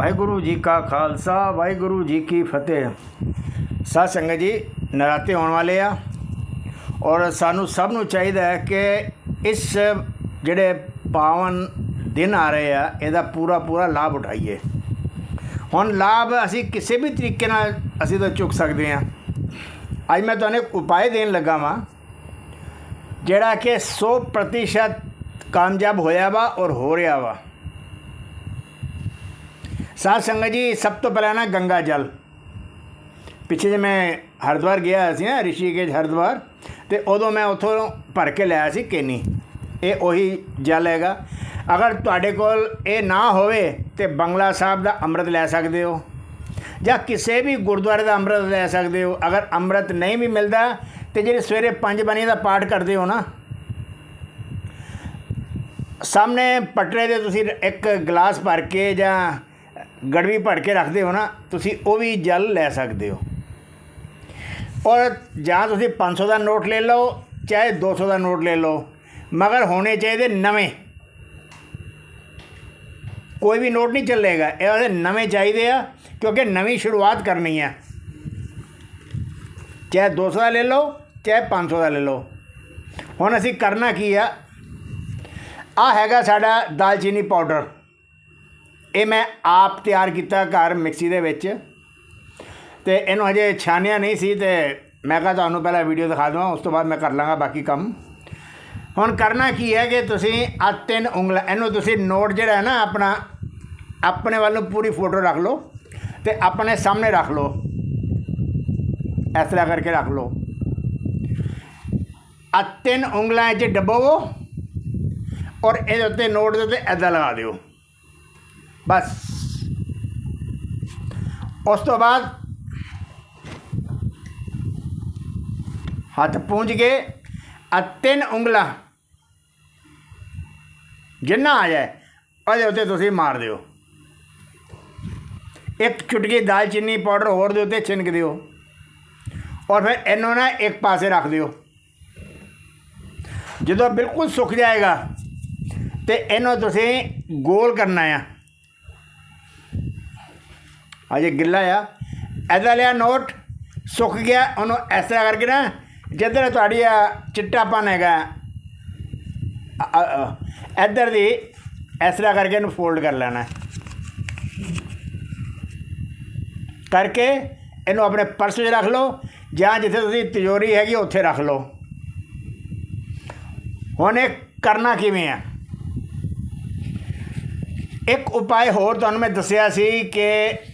ਵਾਹਿਗੁਰੂ ਜੀ ਕਾ ਖਾਲਸਾ, ਵਾਹਿਗੁਰੂ ਜੀ ਕੀ ਫਤਿਹ। ਸਾਧ ਸੰਗਤ ਜੀ, ਨਰਾਤੇ ਆਉਣ ਵਾਲੇ ਆ ਔਰ ਸਾਨੂੰ ਸਭ ਨੂੰ ਚਾਹੀਦਾ ਹੈ ਕਿ ਇਸ ਜਿਹੜੇ ਪਾਵਨ ਦਿਨ ਆ ਰਹੇ ਆ, ਇਹਦਾ ਪੂਰਾ ਪੂਰਾ ਲਾਭ ਉਠਾਈਏ। ਹੁਣ ਲਾਭ ਅਸੀਂ ਕਿਸੇ ਵੀ ਤਰੀਕੇ ਨਾਲ ਅਸੀਂ ਤਾਂ ਚੁੱਕ ਸਕਦੇ ਹਾਂ। ਅੱਜ ਮੈਂ ਤੁਹਾਨੂੰ ਇੱਕ ਉਪਾਅ ਦੇਣ ਲੱਗਾ ਵਾਂ, ਜਿਹੜਾ ਕਿ 100% ਕਾਮਯਾਬ ਹੋਇਆ ਵਾ ਔਰ ਹੋ ਰਿਹਾ ਵਾ। ਸਾਧ ਸੰਗਤ ਜੀ, ਸਭ ਤੋਂ ਪਹਿਲਾਂ ਨਾ ਗੰਗਾ ਜਲ। ਪਿੱਛੇ ਜੇ ਮੈਂ ਹਰਿਦੁਆਰ ਗਿਆ ਸੀ ਨਾ, ਰਿਸ਼ੀਕੇਸ਼ ਹਰਿਦੁਆਰ, ਤੇ ਉਦੋਂ ਮੈਂ ਉੱਥੋਂ ਭਰ ਕੇ ਲਿਆ ਸੀ ਕੇਨੀ। ਇਹ ਉਹੀ ਜਲ ਹੈਗਾ। ਅਗਰ ਤੁਹਾਡੇ ਕੋਲ ਇਹ ਨਾ ਹੋਵੇ ਤੇ ਬੰਗਲਾ ਸਾਹਿਬ ਦਾ ਅੰਮ੍ਰਿਤ ਲੈ ਸਕਦੇ ਹੋ, ਜਾਂ ਕਿਸੇ ਵੀ ਗੁਰਦੁਆਰੇ ਦਾ ਅੰਮ੍ਰਿਤ ਲੈ ਸਕਦੇ ਹੋ। ਅਗਰ ਅੰਮ੍ਰਿਤ ਨਹੀਂ ਵੀ ਮਿਲਦਾ ਤੇ ਜਿਹੜੇ ਸਵੇਰੇ ਪੰਜ ਬਾਣੀ ਦਾ ਪਾਠ ਕਰਦੇ ਹੋ ਨਾ, ਸਾਹਮਣੇ ਪਟਰੇ ਦੇ ਤੁਸੀਂ ਇੱਕ ਗਲਾਸ ਭਰ ਕੇ ਜਾਂ ਗੜਵੀ ਭੜ ਕੇ ਰੱਖਦੇ ਹੋ ਨਾ, ਤੁਸੀਂ ਉਹ ਵੀ ਜਲ ਲੈ ਸਕਦੇ ਹੋ। ਔਰ ਜਾਂ ਤੁਸੀਂ 500 ਦਾ ਨੋਟ ਲੈ ਲਓ, ਚਾਹੇ 200 ਦਾ ਨੋਟ ਲੈ ਲਓ, ਮਗਰ ਹੋਣੇ ਚਾਹੀਦੇ ਨਵੇਂ। ਕੋਈ ਵੀ ਨੋਟ ਨਹੀਂ ਚੱਲੇਗਾ, ਇਹ ਵਾਲੇ ਨਵੇਂ ਚਾਹੀਦੇ ਆ, ਕਿਉਂਕਿ ਨਵੀਂ ਸ਼ੁਰੂਆਤ ਕਰਨੀ ਆ। ਚਾਹੇ 200 ਦਾ ਲੈ ਲਓ, ਚਾਹੇ 500 ਦਾ ਲੈ ਲਓ। ਹੁਣ ਅਸੀਂ ਕਰਨਾ ਕੀ ਆ? ਆ ਹੈਗਾ ਸਾਡਾ ਦਾਲਚੀਨੀ ਪਾਊਡਰ। ਇਹ ਮੈਂ ਆਪ ਤਿਆਰ ਕੀਤਾ ਘਰ ਮਿਕਸੀ ਦੇ ਵਿੱਚ। ਤੇ ਇਹਨੂੰ ਹਜੇ ਛਾਨਿਆ ਨਹੀਂ ਸੀ ਤੇ ਮੈਂ ਕਿਹਾ ਤੁਹਾਨੂੰ ਪਹਿਲਾਂ ਵੀਡੀਓ ਦਿਖਾ ਦਵਾਂ, ਉਸ ਤੋਂ ਬਾਅਦ ਮੈਂ ਕਰ ਲਾਂਗਾ ਬਾਕੀ ਕੰਮ। ਹੁਣ ਕਰਨਾ ਕੀ ਹੈ ਕਿ ਤੁਸੀਂ ਆ ਤਿੰਨ ਉਂਗਲਾਂ, ਇਹਨੂੰ ਤੁਸੀਂ ਨੋਟ ਜਿਹੜਾ ਹੈ ਨਾ ਆਪਣਾ, ਆਪਣੇ ਵੱਲੋਂ ਪੂਰੀ ਫੋਟੋ ਰੱਖ ਲਓ ਤੇ ਆਪਣੇ ਸਾਹਮਣੇ ਰੱਖ ਲਓ। ਇਸ ਤਰ੍ਹਾਂ ਕਰਕੇ ਰੱਖ ਲਓ। ਆ ਤਿੰਨ ਉਂਗਲਾਂ 'ਚ ਡਬੋਵੋ ਔਰ ਇਹਦੇ ਉੱਤੇ ਨੋਟ ਦੇ ਉੱਤੇ ਐਦਾਂ ਲਗਾ ਦਿਓ। ਬਸ। ਉਸ ਤੋਂ ਬਾਅਦ ਹੱਥ ਪੂੰਝ ਕੇ ਆ ਤਿੰਨ ਉਂਗਲਾਂ ਜਿੰਨਾ ਆ ਜਾਏ, ਉਹਦੇ ਉੱਤੇ ਤੁਸੀਂ ਮਾਰ ਦਿਓ। ਇੱਕ ਚੁਟਕੀ ਦਾਲਚੀਨੀ ਪਾਊਡਰ ਹੋਰ ਦੇ ਉੱਤੇ ਛਿਣਕ ਦਿਓ ਔਰ ਫਿਰ ਇਹਨੂੰ ਨਾ ਇੱਕ ਪਾਸੇ ਰੱਖ ਦਿਓ। ਜਦੋਂ ਬਿਲਕੁਲ ਸੁੱਕ ਜਾਏਗਾ ਤੇ ਇਹਨੂੰ ਤੁਸੀਂ ਗੋਲ ਕਰਨਾ ਆ। ਅਜੇ ਗਿੱਲਾ ਆ। ਐਦਾ ਲਿਆ ਨੋਟ, ਸੁੱਕ ਗਿਆ, ਉਹਨੂੰ ਇਸ ਤਰ੍ਹਾਂ ਕਰਕੇ ਨਾ, ਜਿੱਧਰ ਤੁਹਾਡੀ ਆ ਚਿੱਟਾਪਨ ਹੈਗਾ ਇੱਧਰ ਦੀ, ਇਸ ਤਰ੍ਹਾਂ ਕਰਕੇ ਇਹਨੂੰ ਫੋਲਡ ਕਰ ਲੈਣਾ। ਕਰਕੇ ਇਹਨੂੰ ਆਪਣੇ ਪਰਸ ਵਿੱਚ ਰੱਖ ਲਓ, ਜਾਂ ਜਿੱਥੇ ਤੁਸੀਂ ਤਿਜੋਰੀ ਹੈਗੀ, ਉੱਥੇ ਰੱਖ ਲਓ। ਹੁਣ ਇਹ ਕਰਨਾ ਕਿਵੇਂ ਆ? ਇੱਕ ਉਪਾਏ ਹੋਰ ਤੁਹਾਨੂੰ ਮੈਂ ਦੱਸਿਆ ਸੀ ਕਿ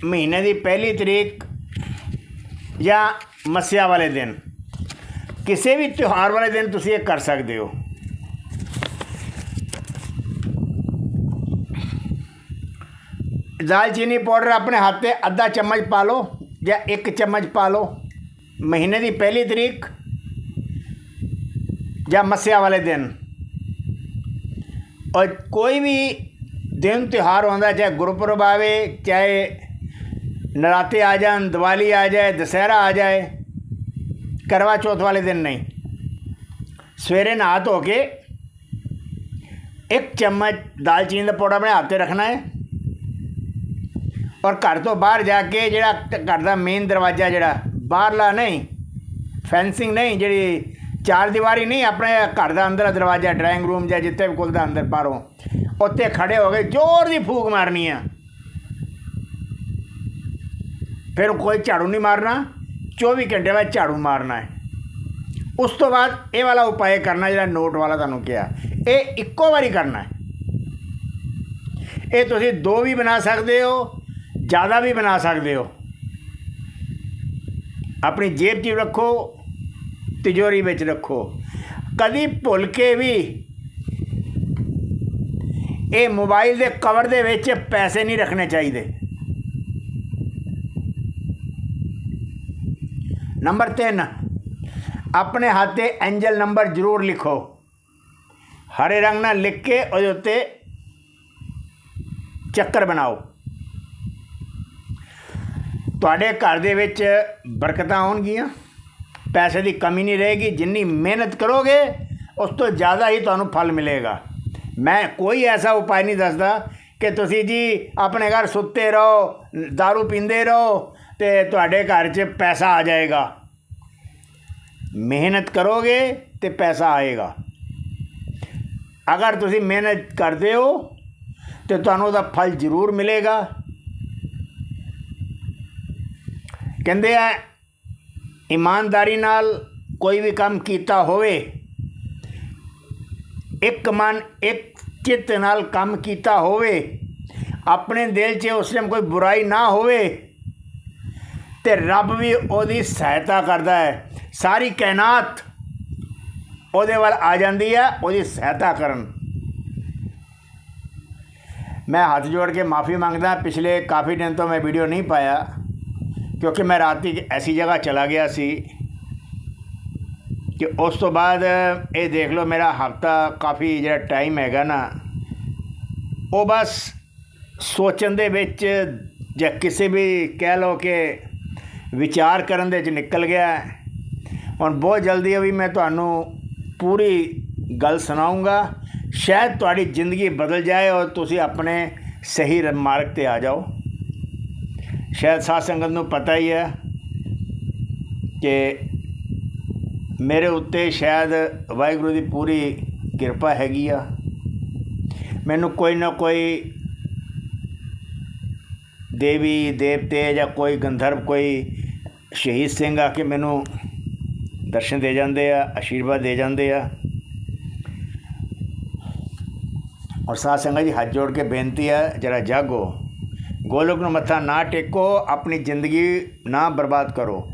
ਮਹੀਨੇ ਦੀ ਪਹਿਲੀ ਤਰੀਕ ਜਾਂ ਮੱਸਿਆ ਵਾਲੇ ਦਿਨ, ਕਿਸੇ ਵੀ ਤਿਉਹਾਰ ਵਾਲੇ ਦਿਨ ਤੁਸੀਂ ਇਹ ਕਰ ਸਕਦੇ ਹੋ। ਦਾਲਚੀਨੀ ਪਾਊਡਰ ਆਪਣੇ ਹੱਥ ਤੇ ਅੱਧਾ ਚਮਚ ਪਾ ਲਓ ਜਾਂ ਇੱਕ ਚਮਚ ਪਾ ਲਓ। ਮਹੀਨੇ ਦੀ ਪਹਿਲੀ ਤਰੀਕ ਜਾਂ ਮੱਸਿਆ ਵਾਲੇ ਦਿਨ। ਔਰ ਕੋਈ ਵੀ ਦਿਨ ਤਿਉਹਾਰ ਆਉਂਦਾ, ਚਾਹੇ ਗੁਰਪੁਰਬ ਆਵੇ, ਚਾਹੇ ਨਰਾਤੇ ਆ ਜਾਣ, ਦੀਵਾਲੀ ਆ ਜਾਏ, ਦੁਸਹਿਰਾ ਆ ਜਾਏ, ਕਰਵਾ ਚੌਥ ਵਾਲੇ ਦਿਨ ਨਹੀਂ। ਸਵੇਰੇ ਨਹਾ ਧੋ ਕੇ ਇੱਕ ਚਮਚ ਦਾਲਚੀਨੀ ਦਾ ਪਾਊਡਰ ਆਪਣੇ ਹੱਥ ਤੇ ਰੱਖਣਾ ਹੈ ਔਰ ਘਰ ਤੋਂ ਬਾਹਰ ਜਾ ਕੇ ਜਿਹੜਾ ਟ- ਘਰ ਦਾ ਮੇਨ ਦਰਵਾਜ਼ਾ ਜਿਹੜਾ, ਬਾਹਰਲਾ ਨਹੀਂ ਫੈਂਸਿੰਗ ਨਹੀਂ, ਜਿਹੜੀ ਚਾਰ ਦੀਵਾਰੀ ਨਹੀਂ, ਆਪਣੇ ਘਰ ਦਾ ਅੰਦਰ ਦਰਵਾਜ਼ਾ ਡਰਾਇੰਗ ਰੂਮ ਜਾਂ ਜਿੱਥੇ ਵੀ ਖੁੱਲਦਾ ਅੰਦਰ ਬਾਹਰੋਂ। ਉੱਥੇ ਖੜੇ ਹੋ ਕੇ ਜ਼ੋਰ ਦੀ ਫੂਕ ਮਾਰਨੀ ਆ। ਫਿਰ ਕੋਈ ਝਾੜੂ ਨਹੀਂ ਮਾਰਨਾ 24 ਘੰਟੇ ਬਾਅਦ ਝਾੜੂ ਮਾਰਨਾ ਹੈ। ਉਸ ਤੋਂ ਬਾਅਦ ਇਹ ਵਾਲਾ ਉਪਾਅ ਕਰਨਾ ਜਿਹੜਾ ਨੋਟ ਵਾਲਾ ਤੁਹਾਨੂੰ ਕਿਹਾ, ਇਹ ਇੱਕੋ ਵਾਰੀ ਕਰਨਾ ਹੈ। ਇਹ ਤੁਸੀਂ ਦੋ ਵੀ ਬਣਾ ਸਕਦੇ ਹੋ, ਜ਼ਿਆਦਾ ਵੀ ਬਣਾ ਸਕਦੇ ਹੋ। ਆਪਣੀ ਜੇਬ 'ਚ ਰੱਖੋ, ਤਿਜੋਰੀ ਵਿੱਚ ਰੱਖੋ। ਕਦੀ ਭੁੱਲ ਕੇ ਵੀ ਇਹ ਮੋਬਾਈਲ ਦੇ ਕਵਰ ਦੇ ਵਿੱਚ ਪੈਸੇ ਨਹੀਂ ਰੱਖਣੇ ਚਾਹੀਦੇ। ਨੰਬਰ 3 ਆਪਣੇ ਹੱਥ ਤੇ ਐਂਜਲ ਨੰਬਰ ਜ਼ਰੂਰ ਲਿਖੋ। ਹਰੇ ਰੰਗ ਨਾਲ ਲਿਖ ਕੇ ਉਹਦੇ ਉੱਤੇ ਚੱਕਰ ਬਣਾਓ। ਤੁਹਾਡੇ ਘਰ ਦੇ ਵਿੱਚ ਬਰਕਤਾਂ ਆਉਣਗੀਆਂ ਪੈਸੇ ਦੀ ਕਮੀ ਨਹੀਂ ਰਹੇਗੀ, ਜਿੰਨੀ ਮਿਹਨਤ ਕਰੋਗੇ, ਉਸ ਤੋਂ ਜ਼ਿਆਦਾ ਹੀ ਤੁਹਾਨੂੰ ਫਲ ਮਿਲੇਗਾ। ਮੈਂ ਕੋਈ ਐਸਾ ਉਪਾਅ ਨਹੀਂ ਦੱਸਦਾ ਕਿ ਤੁਸੀਂ ਜੀ ਆਪਣੇ ਘਰ ਸੁੱਤੇ ਰਹੋ दारू ਪੀਂਦੇ ਰਹੋ ਤੇ ਤੁਹਾਡੇ ਘਰ 'ਚ ਪੈਸਾ ਆ ਜਾਏਗਾ। ਮਿਹਨਤ ਕਰੋਗੇ ਤੇ ਪੈਸਾ ਆਏਗਾ। ਅਗਰ ਤੁਸੀਂ ਮਿਹਨਤ ਕਰਦੇ ਹੋ ਤੇ ਤੁਹਾਨੂੰ ਉਹਦਾ ਫਲ ਜ਼ਰੂਰ ਮਿਲੇਗਾ। ਕਹਿੰਦੇ ਆ, ਇਮਾਨਦਾਰੀ ਨਾਲ ਕੋਈ ਵੀ ਕੰਮ ਕੀਤਾ ਹੋਵੇ ਇੱਕ ਮਨ ਇੱਕ ਚਿੱਤ ਨਾਲ ਕੰਮ ਕੀਤਾ ਹੋਵੇ, ਆਪਣੇ ਦਿਲ 'ਚ ਉਸ ਟਾਈਮ ਕੋਈ ਬੁਰਾਈ ਨਾ ਹੋਵੇ, ਤੇ ਰੱਬ ਵੀ ਉਹਦੀ ਸਹਾਇਤਾ ਕਰਦਾ ਹੈ। ਸਾਰੀ ਕਾਇਨਾਤ ਉਹਦੇ ਵੱਲ ਆ ਜਾਂਦੀ ਹੈ, ਉਹਦੀ ਸਹਾਇਤਾ ਕਰਨ। ਮੈਂ ਹੱਥ ਜੋੜ ਕੇ ਮਾਫੀ ਮੰਗਦਾ, ਪਿਛਲੇ ਕਾਫੀ ਦਿਨ ਤੋਂ ਮੈਂ ਵੀਡੀਓ ਨਹੀਂ ਪਾਇਆ, ਕਿਉਂਕਿ ਮੈਂ ਰਾਤੀ ਇੱਕ ਐਸੀ ਜਗ੍ਹਾ ਚਲਾ ਗਿਆ ਸੀ। ਕਿ ਉਸ ਤੋਂ ਬਾਅਦ ਇਹ ਦੇਖ ਲਓ ਮੇਰਾ ਹਫਤਾ ਕਾਫੀ ਜਿਹੜਾ ਟਾਈਮ ਹੈਗਾ ਨਾ, ਉਹ ਬਸ ਸੋਚਣ ਦੇ ਵਿੱਚ ਜਾਂ ਕਿਸੇ ਵੀ ਕਹਿ ਲਓ ਕਿ ਵਿਚਾਰ ਕਰਨ ਦੇ ਵਿੱਚ ਨਿਕਲ ਗਿਆ ਹੁਣ ਬਹੁਤ ਜਲਦੀ ਅਭੀ ਮੈਂ ਤੁਹਾਨੂੰ ਪੂਰੀ ਗੱਲ ਸੁਣਾਉਂਗਾ ਸ਼ਾਇਦ ਤੁਹਾਡੀ ਜ਼ਿੰਦਗੀ ਬਦਲ ਜਾਏ ਔਰ ਤੁਸੀਂ ਆਪਣੇ ਸਹੀ ਰ- ਮਾਰਗ ਤੇ ਆ ਜਾਓ। ਸ਼ਾਇਦ ਸਾਧ ਸੰਗਤ ਨੂੰ ਪਤਾ ਹੀ ਹੈ ਕਿ ਮੇਰੇ ਉੱਤੇ ਸ਼ਾਇਦ ਵਾਹਿਗੁਰੂ ਦੀ ਪੂਰੀ ਕਿਰਪਾ ਹੈਗੀ ਆ। ਮੈਨੂੰ ਕੋਈ ਨਾ ਕੋਈ ਦੇਵੀ, ਦੇਵਤੇ ਜਾਂ ਕੋਈ ਗੰਧਰਵ, ਕੋਈ ਸ਼ਹੀਦ ਸਿੰਘ ਆ ਕੇ ਮੈਨੂੰ ਦਰਸ਼ਨ ਦੇ ਜਾਂਦੇ ਆ, ਆਸ਼ੀਰਵਾਦ ਦੇ ਜਾਂਦੇ ਆ। ਔਰ ਸਾਧ ਸੰਗਤ ਜੀ, ਹੱਥ ਜੋੜ ਕੇ ਬੇਨਤੀ ਆ, ਜਰਾ ਜਾਗੋ। ਗੋਲਕ ਨੂੰ ਮੱਥਾ ਨਾ ਟੇਕੋ, ਆਪਣੀ ਜ਼ਿੰਦਗੀ ਨਾ ਬਰਬਾਦ ਕਰੋ।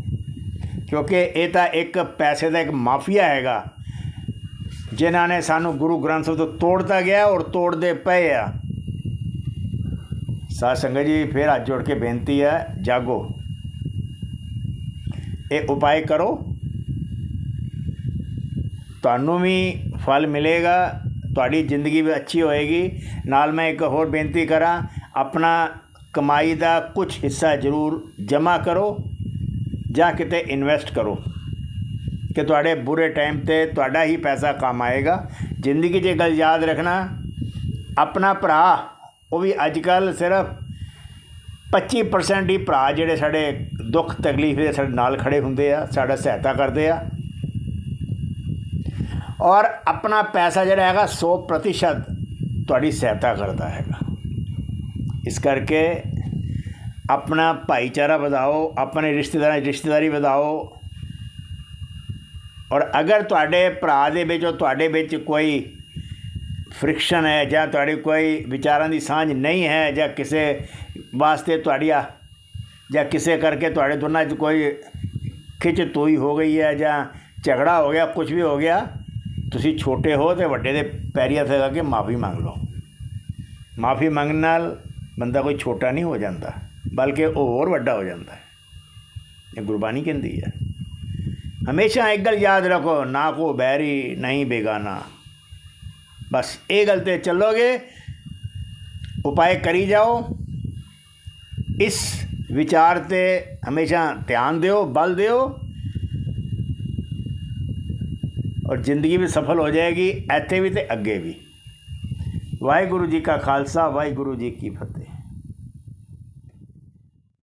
ਕਿਉਂਕਿ ਇਹ ਤਾਂ ਇੱਕ ਪੈਸੇ ਦਾ ਇੱਕ ਮਾਫੀਆ ਹੈਗਾ। ਜਿਨ੍ਹਾਂ ਨੇ ਸਾਨੂੰ ਗੁਰੂ ਗ੍ਰੰਥ ਸਾਹਿਬ ਤੋਂ ਤੋੜਤਾ ਗਿਆ ਔਰ ਤੋੜਦੇ ਪਏ ਆ। ਸਾਧ ਸੰਗਤ ਜੀ, ਫਿਰ ਹੱਥ ਜੋੜ ਕੇ ਬੇਨਤੀ ਹੈ, ਜਾਗੋ। ਇਹ ਉਪਾਅ ਕਰੋ। ਤੁਹਾਨੂੰ ਵੀ ਫਲ ਮਿਲੇਗਾ, ਤੁਹਾਡੀ ਜ਼ਿੰਦਗੀ ਵੀ ਅੱਛੀ ਹੋਏਗੀ। ਨਾਲ ਮੈਂ ਇੱਕ ਹੋਰ ਬੇਨਤੀ ਕਰਾਂ, ਆਪਣਾ ਕਮਾਈ ਦਾ ਕੁਝ ਹਿੱਸਾ ਜ਼ਰੂਰ ਜਮ੍ਹਾਂ ਕਰੋ। ਜਾਂ ਕਿਤੇ ਇਨਵੈਸਟ ਕਰੋ। ਕਿ ਤੁਹਾਡੇ ਬੁਰੇ ਟਾਈਮ ਤੇ ਤੁਹਾਡਾ ਹੀ ਪੈਸਾ ਕੰਮ ਆਏਗਾ। ਜ਼ਿੰਦਗੀ 'ਚ ਇਹ ਗੱਲ ਯਾਦ ਰੱਖਣਾ, ਆਪਣਾ ਭਰਾ, ਉਹ ਵੀ ਅੱਜ ਕੱਲ ਸਿਰਫ 25% ਹੀ ਭਰਾ ਜਿਹੜੇ ਸਾਡੇ ਦੁੱਖ ਤਕਲੀਫ ਦੇ ਸਾਡੇ ਨਾਲ ਖੜੇ ਹੁੰਦੇ ਆ, ਸਾਡਾ ਸਹਾਇਤਾ ਕਰਦੇ ਆ। ਔਰ ਆਪਣਾ ਪੈਸਾ ਜਿਹੜਾ ਹੈਗਾ 100% ਤੁਹਾਡੀ ਸਹਾਇਤਾ ਕਰਦਾ ਹੈਗਾ। ਇਸ ਕਰਕੇ ਆਪਣਾ ਭਾਈਚਾਰਾ ਵਧਾਓ, ਆਪਣੇ ਰਿਸ਼ਤੇਦਾਰਾਂ ਦੀ ਰਿਸ਼ਤੇਦਾਰੀ ਵਧਾਓ। ਔਰ ਅਗਰ ਤੁਹਾਡੇ ਭਰਾ ਦੇ ਵਿੱਚ ਉਹ ਤੁਹਾਡੇ ਵਿੱਚ ਕੋਈ ਫ੍ਰਿਕਸ਼ਨ ਹੈ ਜਾਂ ਤੁਹਾਡੀ ਕੋਈ ਵਿਚਾਰਾਂ ਦੀ ਸਾਂਝ ਨਹੀਂ ਹੈ ਜਾਂ ਕਿਸੇ ਵਾਸਤੇ ਤੁਹਾਡੀ ਆ ਜਾਂ ਕਿਸੇ ਕਰਕੇ ਤੁਹਾਡੇ ਦੋਨਾਂ 'ਚ ਕੋਈ ਖਿੱਚ ਤੋਈ ਹੋ ਗਈ ਹੈ ਜਾਂ ਝਗੜਾ ਹੋ ਗਿਆ ਕੁਝ ਵੀ ਹੋ ਗਿਆ, ਤੁਸੀਂ ਛੋਟੇ ਹੋ ਤੇ ਵੱਡੇ ਦੇ ਪੈਰੀ ਹੱਥ ਲਗਾ ਕੇ ਮਾਫੀ ਮੰਗ ਲਓ। ਮਾਫੀ ਮੰਗਣ ਨਾਲ ਬੰਦਾ ਕੋਈ ਛੋਟਾ ਨਹੀਂ ਹੋ ਜਾਂਦਾ। ਬਲਕਿ ਉਹ ਹੋਰ ਵੱਡਾ ਹੋ ਜਾਂਦਾ ਹੈ ਇਹ ਗੁਰਬਾਣੀ ਕਹਿੰਦੀ ਹੈ ਹਮੇਸ਼ਾ ਇੱਕ ਗੱਲ ਯਾਦ ਰੱਖੋ ਨਾ ਕੋ ਬੈਰੀ ਨਹੀਂ ਬੇਗਾਨਾ ਬਸ ਇਹ ਗੱਲ ਤੇ ਚੱਲੋਗੇ ਉਪਾਏ ਕਰੀ ਜਾਓ ਇਸ ਵਿਚਾਰ ਤੇ ਹਮੇਸ਼ਾ ਧਿਆਨ ਦਿਓ ਬਲ ਦਿਓ ਔਰ ਜ਼ਿੰਦਗੀ ਵੀ ਸਫਲ ਹੋ ਜਾਏਗੀ ਇੱਥੇ ਵੀ ਤੇ ਅੱਗੇ ਵੀ ਵਾਹਿਗੁਰੂ ਜੀ ਕਾ ਖਾਲਸਾ ਵਾਹਿਗੁਰੂ ਜੀ ਕੀ ਫਤਿਹ